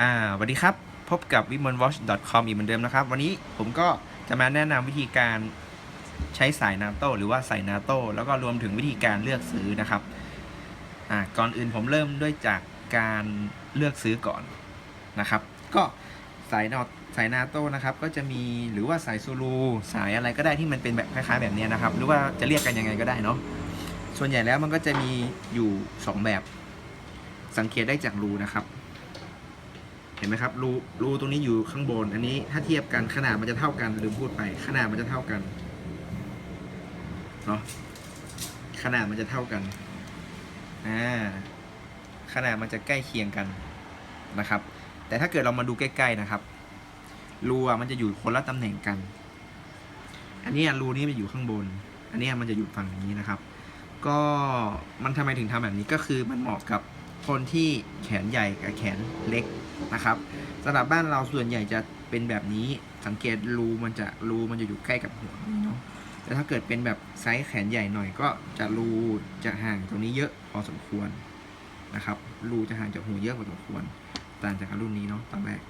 อ่าสวัสดีครับ พบกับ w i m o n w a t c h c o m อีกเหมือนเดิมนะครับ วันนี้ผมก็จะมาแนะนำวิธีการใช้สายนาโต้หรือว่าใส่นาโต้แล้วก็รวมถึงวิธีการเลือกซื้อนะครับอ่าก่อนอื่นผมเริ่มด้วยจากการเลือกซื้อก่อนนะครับ ก็สายนาสายนาโต้นะครับก็จะมีหรือว่าสายซูลูสายอะไรก็ได้ที่มันเป็นแบบคล้ายๆแบบนี้นะครับ หรือว่าจะเรียกกันยังไงก็ได้เนาะส่วนใหญ่แล้วมันก็จะมีอยู่สองแบบ สังเกตได้จากรูนะครับ ห็นไหมครับรูรูตรงนี้อยู่ข้างบน อันนี้ถ้าเทียบกันขนาดมันจะเท่ากันลืมพูดไป ขนาดมันจะเท่ากันเนาะขนาดมันจะเท่ากันอ่าขนาดมันจะใกล้เคียงกันนะครับ แต่ถ้าเกิดเรามาดูใกล้ๆนะครับรูมันจะอยู่คนละตำแหน่งกัน อันนี้รูนี้มันอยู่ข้างบน อันนี้มันจะอยู่ฝั่งนี้นะครับ ก็มันทำไมถึงทำแบบนี้ก็คือมันเหมาะกับ คนที่แขนใหญ่กับแขนเล็กนะครับสำหรับบ้านเราส่วนใหญ่จะเป็นแบบนี้สังเกตรูมันจะรูมันจะอยู่ใกล้กับหัวนี่เนาะแต่ถ้าเกิดเป็นแบบไซส์แขนใหญ่หน่อยก็จะรูจะห่างตรงนี้เยอะพอสมควรนะครับรูจะห่างจากหัวเยอะพอสมควรต่างจากรุ่นนี้เนาะตอนแรก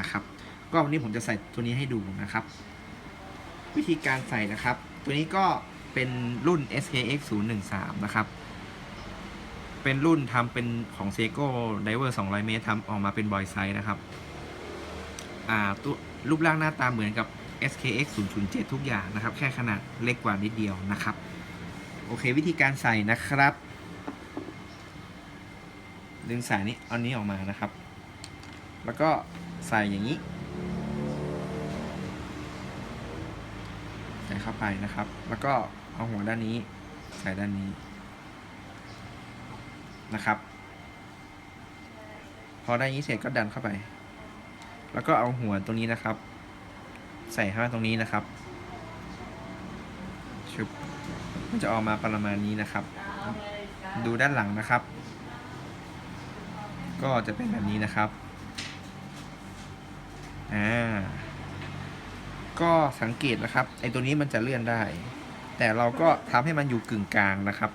นะครับ ก็วันนี้ผมจะใส่ตัวนี้ให้ดูนะครับ วิธีการใส่นะครับ ตัวนี้ก็เป็นรุ่น SKX 013นะครับ เป็นรุ่นทำเป็นของ Seiko Diver 200 เมตรทำออกมาเป็นบอยไซส์นะครับ อ่าตัวรูปร่างหน้าตาเหมือนกับ SKX 007 ทุกอย่างนะครับ แค่ขนาดเล็กกว่านิดเดียวนะครับ โอเควิธีการใส่นะครับ ดึงสายนี้เอานี้ออกมานะครับ แล้วก็ใส่อย่างนี้ ใส่เข้าไปนะครับ แล้วก็เอาหัวด้านนี้ ใส่ด้านนี้ นะครับ พอได้นี้เสร็จก็ดันเข้าไป แล้วก็เอาหัวตรงนี้นะครับ ใส่เข้าตรงนี้นะครับชุบมันจะออกมาประมาณนี้นะครับ ดูด้านหลังนะครับ ก็จะเป็นแบบนี้นะครับอ่าก็สังเกตนะครับไอตัวนี้มันจะเลื่อนได้ แต่เราก็ทำให้มันอยู่กึ่งกลางนะครับ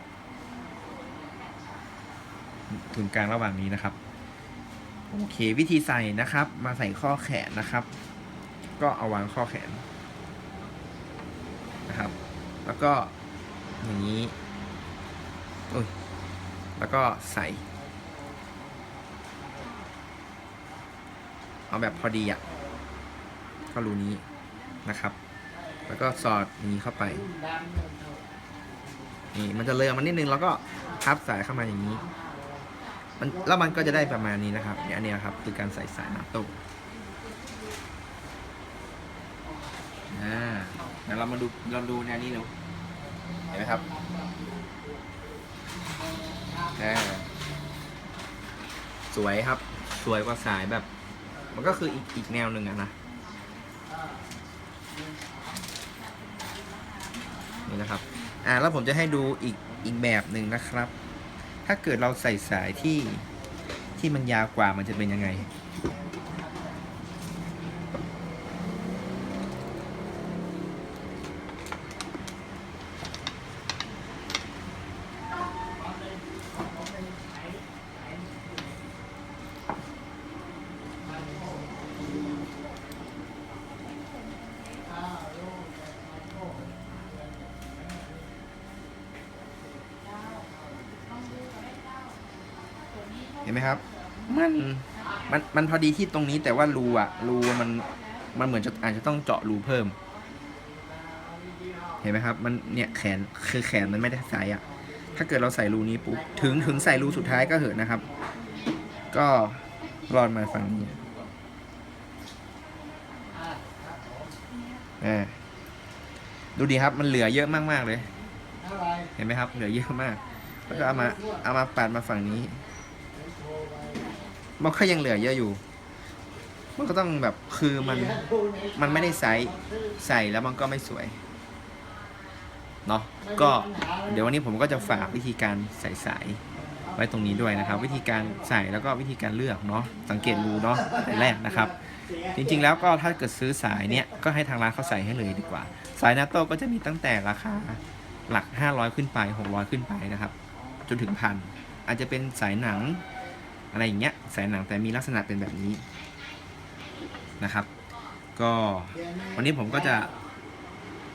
กึ่งกลางระหว่างนี้นะครับ โอเค วิธีใส่นะครับ มาใส่ข้อแขนนะครับ ก็เอาวางข้อแขนนะครับ แล้วก็อย่างนี้โอ้ยแล้วก็ใส่ เอาแบบพอดีอะ่ะก็รูนี้นะครับ แล้วก็สอดนี้เข้าไปนี่มันจะเลยออกมานิดนึงแล้วก็พับสายเข้ามาอย่างนี้ มันแล้วมันก็จะได้ประมาณนี้นะครับเนี่ยอันนี้ครับคือการใส่สายนาโต้อ่าเดี๋ยวเรามาดูเราดูแนวนี้เร็วเห็นไหมครับสวยครับ สวยกว่าสายแบบ มันก็คืออีกอีกแนวหนึ่งอะนะนี่นะครับ อ่าแล้วผมจะให้ดูอีกอีกแบบหนึ่งนะครับ ถ้าเกิดเราใส่สายที่ที่มันยาวกว่ามันจะเป็นยังไง เห็นไหมครับ มันมันมันพอดีที่ตรงนี้แต่ว่ารูอะรูมันมันเหมือนจะอาจจะต้องเจาะรูเพิ่ม เห็นไหมครับ มันเนี่ยแขนคือแขนมันไม่ได้ใส่อะถ้าเกิดเราใส่รูนี้ปุ๊บถึงถึงใส่รูสุดท้ายก็เหอะนะครับ ก็รอดมาฝั่งนี้อ่าดูดีครับมันเหลือเยอะมากๆเลย เห็นไหมครับ เหลือเยอะมาก แล้วก็เอามาเอามาปัดมาฝั่งนี้ มันก็ยังเหลือเยอะอยู่ มันก็ต้องแบบคือมันมันไม่ได้ใส่ใส่แล้วมันก็ไม่สวยเนาะก็เดี๋ยววันนี้ผมก็จะฝากวิธีการใส่สายไว้ตรงนี้ด้วยนะครับ วิธีการใส่แล้วก็วิธีการเลือกเนาะสังเกตรูเนาะแต่แรกนะครับ จริงๆแล้วก็ถ้าเกิดซื้อสายเนี่ยก็ให้ทางร้านเขาใส่ให้เลยดีกว่า สายนาโต้ก็จะมีตั้งแต่ราคาหลัก 500 ขึ้นไป 600 ขึ้นไปนะครับ จนถึงพันอาจจะเป็นสายหนัง อะไรอย่างเงี้ยสายหนังแต่มีลักษณะเป็นแบบนี้นะครับ ก็วันนี้ผมก็จะ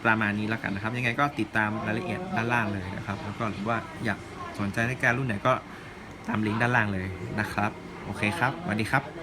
ประมาณนี้แล้วกันนะครับ ยังไงก็ติดตามรายละเอียดด้านล่างเลยนะครับ แล้วก็หรือว่าอยากสนใจในการรุ่นไหนก็ตามลิงก์ด้านล่างเลยนะครับ โอเคครับสวัสดีครับ